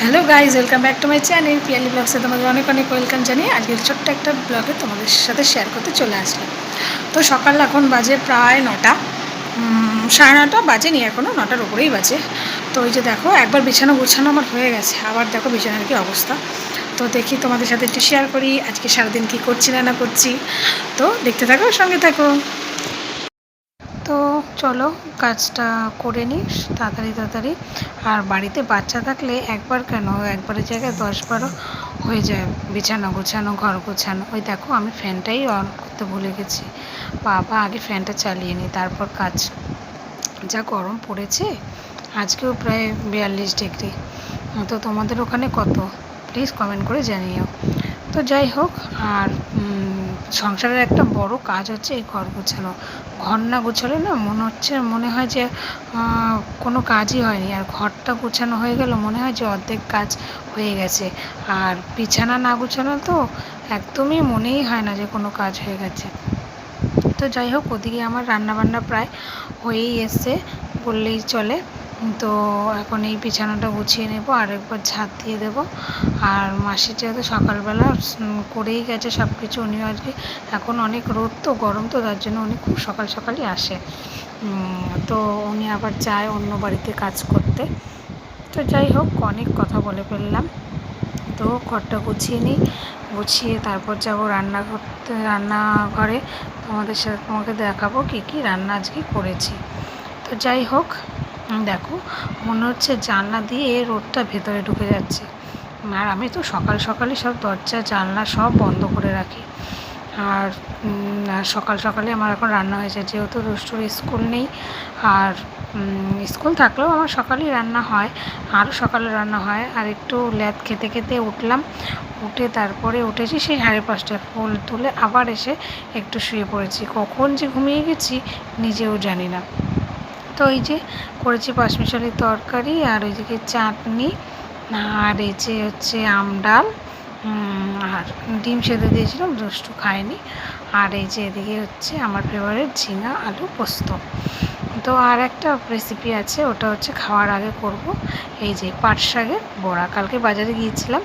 Hello guys welcome back to my channel Piyali ব্লগসে তোমাদের অনেক অনেক ওয়েলকাম জানিয়ে আজকে ছোট্ট একটা ব্লগে তোমাদের সাথে শেয়ার করতে চলে আসলাম। তো সকাল এখন বাজে প্রায় নটা। সাড়ে নটা বাজেনি এখনও নটার উপরেই বাজে। তো ওই যে দেখো, একবার বিছানা গোছানো আমার হয়ে গেছে। আবার দেখো বিছানার কি অবস্থা। তো দেখি তোমাদের সাথে একটু শেয়ার করি, আজকে সারাদিন কি করছি না না করছি। তো দেখতে থাকো, সঙ্গে থাকো। তো চলো কাজটা করে নিই তাড়াতাড়ি তাড়াতাড়ি। আর বাড়িতে বাচ্চা থাকলে একবার কেন? একবারের জায়গায় দশ বারো হয়ে যায়, বিছানা, গোছানো, ঘর গোছানো। ওই দেখো, আমি ফ্যানটাই অন করতে ভুলে গেছি। বাবা, আগে ফ্যানটা চালিয়ে নিই তারপর কাজ। যা গরম পড়েছে, আজকেও প্রায় বিয়াল্লিশ ডিগ্রি। তো তোমাদের ওখানে কত? প্লিজ কমেন্ট করে জানিও। তো যাই হোক, আর সংসারের একটা বড় কাজ হচ্ছে এই ঘর গোছানো। ঘর না গোছালে না মনে হচ্ছে, মনে হয় যে কোনো কাজই হয়নি। আর ঘরটা গোছানো হয়ে গেল মনে হয় যে অর্ধেক কাজ হয়ে গেছে। আর বিছানা না গোছানো তো একদমই মনেই হয় না যে কোনো কাজ হয়ে গেছে। তো যাই হোক, ওদিকে আমার রান্নাবান্না প্রায় হয়েই এসছে, বললেই চলে। তো এখন এই বিছানাটা গুছিয়ে নেব, আর একবার ঝাঁট দিয়ে দেবো। আর মাসি যেহেতু সকালবেলা করেই গেছে সব কিছু উনিও আজকে, এখন অনেক রোদ তো, গরম তো, তার জন্য উনি খুব সকাল সকালই আসে। তো উনি আবার যায় অন্য বাড়িতে কাজ করতে। তো যাই হোক, অনেক কথা বলে ফেললাম। তো ঘরটা গুছিয়ে নিই, গুছিয়ে তারপর যাব রান্না করতে, রান্নাঘরে তোমাদের সাথে তোমাকে দেখাবো কী কী রান্না আজকে করেছি। তো যাই হোক দেখো, মনে হচ্ছে জানলা দিয়ে রোদটা ভেতরে ঢুকে যাচ্ছে। আর আমি তো সকাল সকালই সব দরজা, জানলা সব বন্ধ করে রাখি। আর সকাল সকালে আমার এখন রান্না হয়েছে যেহেতু দুষ্টুর স্কুল নেই, আর স্কুল থাকলেও আমার সকালেই রান্না হয়, আরও সকালে রান্না হয়। আর একটু ল্যাদ খেতে খেতে উঠলাম, উঠে তারপরে উঠেছি সেই সাড়ে পাঁচটায়। ফুল তুলে আবার এসে একটু শুয়ে পড়েছি। কখন যে ঘুমিয়ে গেছি নিজেও জানি না। তো এই যে করেছি পাঁচমিশালির তরকারি আর ওইদিকে চাটনি আর এই যে হচ্ছে আম ডাল আর ডিম সেদ্ধ দিয়েছিলাম দুষ্টু খায়নি আর এই যে এদিকে হচ্ছে আমার ফেভারিট ঝিঙা আলু পোস্ত। তো আর একটা রেসিপি আছে, ওটা হচ্ছে খাওয়ার আগে করব। এই যে পাট শাকের বড়া। কালকে বাজারে গিয়েছিলাম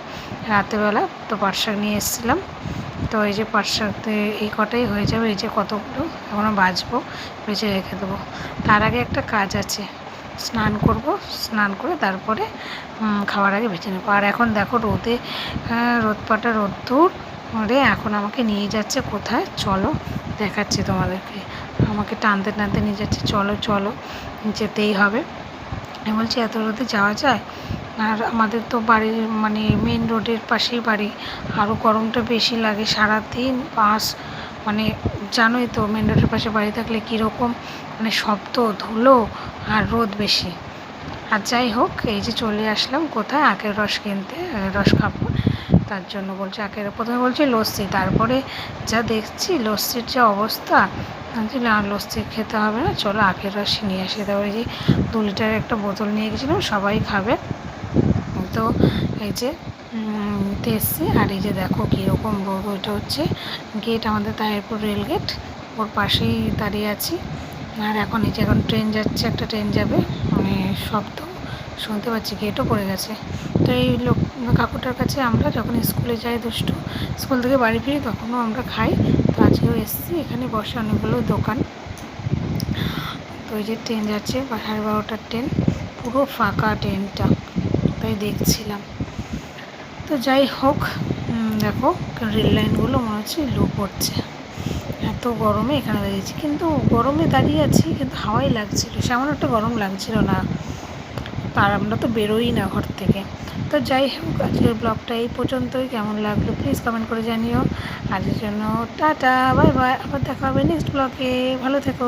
রাতেরবেলা তো পাট শাক নিয়ে এসেছিলাম। তো এই যে পাট এই কটাই হয়ে যাবে, এই যে কতগুলো, এখনও বাজবো বেছে রেখে দেবো। তার আগে একটা কাজ আছে, স্নান করব, স্নান করে তারপরে খাওয়ার আগে বেছে নেব। আর এখন দেখো রোদে রোদ পাটা রোদ্দুর, রে এখন আমাকে নিয়ে যাচ্ছে কোথায়? চলো, দেখাচ্ছি তোমাদেরকে। আমাকে টানতে টানতে নিয়ে যাচ্ছে, চলো চলো, যেতেই হবে। আমি বলছি, এত রোদে যাওয়া যায়? আর আমাদের তো বাড়ির মানে মেন রোডের পাশেই বাড়ি। আরও গরমটা বেশি লাগে সারাদিন, বাস মানে জানোই তো মেন রোডের পাশে বাড়ি থাকলে কীরকম মানে শব্দ, ধুলো আর রোদ বেশি। আর যাই হোক, এই যে চলে আসলাম কোথায়? আখের রস কিনতে রস খাব। তার জন্য বলছে আখের, প্রথমে বলছে লস্যি, তারপরে যা দেখছি লস্যির যা অবস্থা না, লস্যি খেতে হবে না, চলো আখের রস নিয়ে আসি। তারপরে যে দু লিটারের একটা বোতল নিয়ে গেছিলাম, সবাই খাবে। তো এই যে উম, এসছি। আর এই যে দেখো কীরকম রোদ ওইটা হচ্ছে। গেট আমাদের তাহিরপুর রেল গেট ওর পাশেই দাঁড়িয়ে আছি। আর এখন এই যে এখন ট্রেন যাচ্ছে একটা ট্রেন যাবে। মানে শব্দ শুনতে পাচ্ছি গেটও পড়ে গেছে। তো এই লোক কাকুটার কাছে আমরা যখন স্কুলে যাই দুষ্টু স্কুল থেকে বাড়ি ফিরি তখনও আমরা খাই। তো আজকেও এসেছি এখানে বসে অনেকগুলো দোকান। তো এই যে ট্রেন যাচ্ছে সাড়ে বারোটার ট্রেন পুরো ফাঁকা ট্রেনটা তাই দেখছিলাম। তো যাই হোক দেখো, রেল লাইনগুলো মনে হচ্ছে লো পড়ছে। এত গরমে এখানে দাঁড়িয়েছি। কিন্তু গরমে দাঁড়িয়ে আছি, কিন্তু হাওয়াই লাগছিল। সেমন একটা গরম লাগছিল না। আর আমরা তো বেরোই না ঘর থেকে। তো যাই হোক, আজকের ব্লগটা এই পর্যন্তই। কেমন লাগল প্লিজ কমেন্ট করে জানিও। আজকের জন্য টাটা বাই বাই আবার দেখা হবে নেক্সট ব্লগে ভালো থেকো।